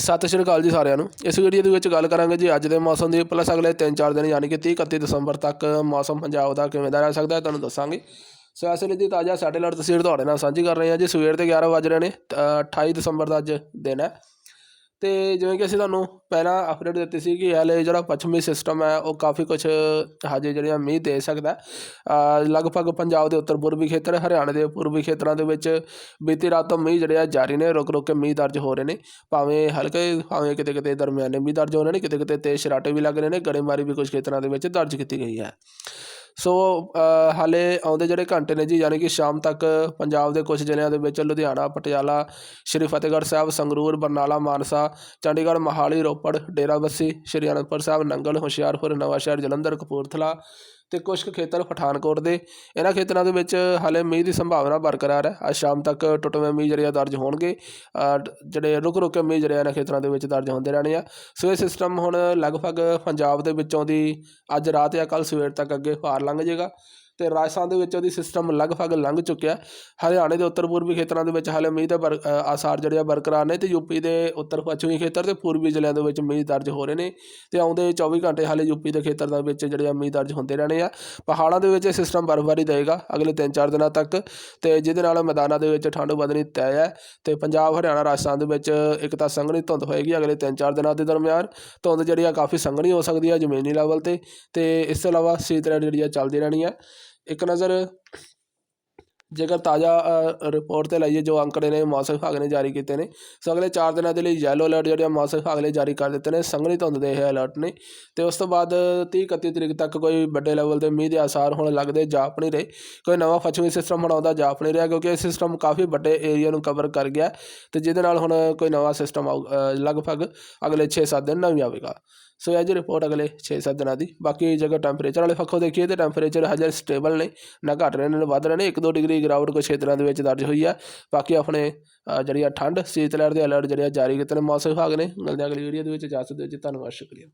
ਸਤਿ ਸ਼੍ਰੀ ਅਕਾਲ ਜੀ ਸਾਰਿਆਂ ਨੂੰ। ਇਸ ਵੀਡੀਓ ਦੇ ਵਿੱਚ ਗੱਲ ਕਰਾਂਗੇ ਜੀ ਅੱਜ ਦੇ ਮੌਸਮ ਦੀ। ਪਲੱਸ ਅਗਲੇ 3-4 ਦਿਨ ਯਾਨੀ ਕਿ 30 31 ਦਸੰਬਰ ਤੱਕ ਮੌਸਮ ਪੰਜਾਬ ਦਾ ਕਿਵੇਂ ਦਾ ਰਹਿ ਸਕਦਾ ਹੈ ਤੁਹਾਨੂੰ ਦੱਸਾਂਗੇ। ਸੋ ਇਸ ਲਈ ਦੀ ਤਾਜ਼ਾ ਸੈਟੇਲਾਈਟ ਤਸਵੀਰ ਤੁਹਾਡੇ ਨਾਲ ਸਾਂਝੀ ਕਰ ਰਹੇ ਹਾਂ ਜੀ। ਸਵੇਰ ਦੇ 11 ਵਜ ਰਹੇ ਨੇ ਅ, 28 ਦਸੰਬਰ ਦਾ ਅੱਜ ਦਿਨ ਹੈ। ਅਤੇ ਜਿਵੇਂ ਕਿ ਅਸੀਂ ਤੁਹਾਨੂੰ ਪਹਿਲਾਂ ਅਪਡੇਟ ਦਿੱਤੀ ਸੀ ਕਿ ਹਾਲੇ ਜਿਹੜਾ ਪੱਛਮੀ ਸਿਸਟਮ ਹੈ, ਉਹ ਕਾਫੀ ਕੁਝ ਹਜੇ ਜਿਹੜੀਆਂ ਮੀਂਹ ਦੇ ਸਕਦਾ। ਲਗਭਗ ਪੰਜਾਬ ਦੇ ਉੱਤਰ ਪੂਰਬੀ ਖੇਤਰ, ਹਰਿਆਣਾ ਦੇ ਪੂਰਬੀ ਖੇਤਰਾਂ ਦੇ ਵਿੱਚ ਬੀਤੀ ਰਾਤ ਤੋਂ ਮੀਂਹ ਜਿਹੜੇ ਆ ਜਾਰੀ ਨੇ, ਰੁਕ ਰੁਕ ਕੇ ਮੀਂਹ ਦਰਜ ਹੋ ਰਹੇ ਨੇ। ਭਾਵੇਂ ਹਲਕੇ, ਭਾਵੇਂ ਕਿਤੇ ਕਿਤੇ ਦਰਮਿਆਨੇ ਮੀਂਹ ਦਰਜ ਹੋ ਰਹੇ ਨੇ, ਕਿਤੇ ਕਿਤੇ ਤੇਜ਼ ਛਰਾਟੇ ਵੀ ਲੱਗ ਰਹੇ ਨੇ, ਗੜੇਮਾਰੀ ਵੀ ਕੁਝ ਖੇਤਰਾਂ ਦੇ ਵਿੱਚ ਦਰਜ ਕੀਤੀ ਗਈ ਹੈ। ਸੋ ਹਾਲੇ ਆਉਂਦੇ ਜਿਹੜੇ ਘੰਟੇ ਨੇ ਜੀ, ਯਾਨੀ ਕਿ ਸ਼ਾਮ ਤੱਕ ਪੰਜਾਬ ਦੇ ਕੁਝ ਜ਼ਿਲ੍ਹਿਆਂ ਦੇ ਵਿੱਚ ਲੁਧਿਆਣਾ, ਪਟਿਆਲਾ, ਸ਼੍ਰੀ ਫਤਿਹਗੜ੍ਹ ਸਾਹਿਬ, ਸੰਗਰੂਰ, ਬਰਨਾਲਾ, ਮਾਨਸਾ, ਚੰਡੀਗੜ੍ਹ, ਮੋਹਾਲੀ, ਰੋਪੜ ਡੇਰਾਬੱਸੀ ਸ਼੍ਰੀ ਅਨੰਦਪੁਰ ਸਾਹਿਬ, ਨੰਗਲ, ਹੁਸ਼ਿਆਰਪੁਰ, ਨਵਾਂਸ਼ਹਿਰ, ਜਲੰਧਰ, ਕਪੂਰਥਲਾ ਤੇ ਕੁਝ ਕੁ ਖੇਤਰ ਪਠਾਨਕੋਟ ਦੇ। ਇਹਨਾਂ ਖੇਤਰਾਂ ਦੇ ਵਿੱਚ ਹਾਲੇ ਮੀਂਹ ਦੀ ਸੰਭਾਵਨਾ ਬਰਕਰਾਰ ਹੈ। ਅੱਜ ਸ਼ਾਮ ਤੱਕ ਟੁੱਟਵੇਂ ਮੀਂਹ ਜਿਹੜੇ ਆ ਦਰਜ ਹੋਣਗੇ। ਜਿਹੜੇ ਰੁਕ ਰੁਕ ਕੇ ਮੀਂਹ ਜਿਹੜੇ ਆ ਇਹਨਾਂ ਖੇਤਰਾਂ ਦੇ ਵਿੱਚ ਦਰਜ ਹੁੰਦੇ ਰਹਿਣੇ ਆ। ਸੋ ਇਹ ਸਿਸਟਮ ਹੁਣ ਲਗਭਗ ਪੰਜਾਬ ਦੇ ਵਿੱਚੋਂ ਦੀ ਅੱਜ ਰਾਤ ਜਾਂ ਕੱਲ ਸਵੇਰ ਤੱਕ ਅੱਗੇ ਪਾਰ ਲੰਘ ਜਾਏਗਾ। ਤੇ ਰਾਜਸਥਾਨ ਦੇ ਵਿੱਚ ਉਹਦੀ ਸਿਸਟਮ ਲਗਭਗ ਲੰਘ ਚੁੱਕਿਆ ਹਰਿਆਣੇ ਦੇ ਉੱਤਰ ਪੂਰਬੀ ਖੇਤਰਾਂ ਦੇ ਵਿੱਚ ਹਾਲੇ ਮੀਂਹ ਦੇ ਬਰ ਆਸਾਰ ਜਿਹੜੇ ਆ ਬਰਕਰਾਰ ਨੇ ਤੇ ਯੂਪੀ ਦੇ ਉੱਤਰ ਪੱਛਮੀ ਖੇਤਰ ਤੇ ਪੂਰਬੀ ਜ਼ਿਲ੍ਹਿਆਂ ਦੇ ਵਿੱਚ ਮੀਂਹ ਦਰਜ ਹੋ ਰਹੇ ਨੇ ਤੇ ਆਉਂਦੇ 24 ਘੰਟੇ ਹਾਲੇ ਯੂਪੀ ਦੇ ਖੇਤਰ ਦੇ ਵਿੱਚ ਜਿਹੜੇ ਆ ਮੀਂਹ ਦਰਜ ਹੁੰਦੇ ਰਹਿਣੇ ਆ। ਪਹਾੜਾਂ ਦੇ ਵਿੱਚ ਇਹ ਸਿਸਟਮ ਬਰਫ਼ਬਾਰੀ ਦੇਗਾ ਅਗਲੇ 3-4 ਦਿਨਾਂ ਤੱਕ ਤੇ ਜਿਹਦੇ ਨਾਲ ਮੈਦਾਨਾਂ ਦੇ ਵਿੱਚ ਠੰਡ ਵਧਣੀ ਤੈਅ ਹੈ ਤੇ ਪੰਜਾਬ, ਹਰਿਆਣਾ, ਰਾਜਸਥਾਨ ਦੇ ਵਿੱਚ ਇੱਕ ਤਾਂ ਸੰਘਣੀ ਧੁੰਦ ਹੋਏਗੀ ਅਗਲੇ 3-4 ਦਿਨਾਂ ਦੇ ਦਰਮਿਆਨ। ਧੁੰਦ ਜਿਹੜੀ ਆ ਕਾਫੀ ਸੰਘਣੀ ਹੋ ਸਕਦੀ ਹੈ ਜ਼ਮੀਨੀ ਲੈਵਲ ਤੇ ਤੇ ਇਸ ਤੋਂ ਇਲਾਵਾ ਸੀਤ ਲਹਿਰ ਜਿਹੜੀ ਆ ਚੱਲਦੀ ਰਹਿਣੀ ਹੈ ਇੱਕ ਨਜ਼ਰ ਜੇਕਰ ਤਾਜ਼ਾ ਰਿਪੋਰਟ ਤੇ ਲਾਈਏ ਜੋ ਅੰਕੜੇ ਨੇ ਮੌਸਮ ਵਿਭਾਗ ਨੇ ਜਾਰੀ ਕੀਤੇ ਨੇ, ਸੋ ਅਗਲੇ 4 ਦਿਨਾਂ ਦੇ ਲਈ ਯੈਲੋ ਅਲਰਟ ਜਿਹੜੇ ਮੌਸਮ ਵਿਭਾਗ ਨੇ ਜਾਰੀ ਕਰ ਦਿੱਤੇ ਨੇ, ਸੰਘਣੀ ਧੁੰਦ ਦੇ ਇਹ ਅਲਰਟ ਨੇ। ਤੇ ਉਸ ਤੋਂ ਬਾਅਦ 30 31 ਤਰੀਕ ਤੱਕ ਕੋਈ ਵੱਡੇ ਲੈਵਲ 'ਤੇ ਮੀਂਹ ਦੇ ਆਸਾਰ ਹੋਣ ਲੱਗਦੇ ਜਾਪ ਨਹੀਂ ਰਹੇ। ਕੋਈ ਨਵਾਂ ਪੱਛਮੀ ਸਿਸਟਮ ਬਣਾਉਂਦਾ ਜਾਪ ਨਹੀਂ ਰਿਹਾ ਕਿਉਂਕਿ ਇਹ ਸਿਸਟਮ ਕਾਫੀ ਵੱਡੇ ਏਰੀਆ ਨੂੰ ਕਵਰ ਕਰ ਗਿਆ ਤੇ ਜਿਹਦੇ ਨਾਲ ਹੁਣ ਕੋਈ ਨਵਾਂ ਸਿਸਟਮ ਆਊ ਲਗਭਗ ਅਗਲੇ 6-7 ਦਿਨ ਨਵੀਂ ਆਵੇਗਾ। ਸੋ ਇਹ ਜੀ ਰਿਪੋਰਟ ਅਗਲੇ 6-7 ਦਿਨਾਂ ਦੀ। ਬਾਕੀ ਜੇਕਰ ਟੈਂਪਰੇਚਰ ਵਾਲੇ ਪੱਖੋਂ ਦੇਖੀਏ ਤੇ ਟੈਂਪਰੇਚਰ ਹਜੇ ਸਟੇਬਲ ਨੇ, ਨਾ ਘਟ ਰਹੇ ਨੇ, ਨਾ ਵੱਧ ਰਹੇ ਨੇ। 1-2 ਡਿਗਰੀ ਗਿਰਾਵਟ ਕੁਛ ਖੇਤਰਾਂ ਦੇ ਵਿੱਚ ਦਰਜ ਹੋਈ ਆ। ਬਾਕੀ ਆਪਣੇ ਜਿਹੜੀ ਆ ਠੰਡ, ਸੀਤ ਲਹਿਰ ਦੇ ਅਲਰਟ ਜਿਹੜੇ ਆ ਜਾਰੀ ਕੀਤੇ ਨੇ। ਮੌਸਮ ਵਿਭਾਗ ਨੇ। ਮਿਲਦੇ ਹਾਂ ਅਗਲੀ ਵੀਡੀਓ ਦੇ ਵਿੱਚ। ਇਜਾਜ਼ਤ ਦਿਓ ਜੀ ਧੰਨਵਾਦ, ਸ਼ੁਕਰੀਆ।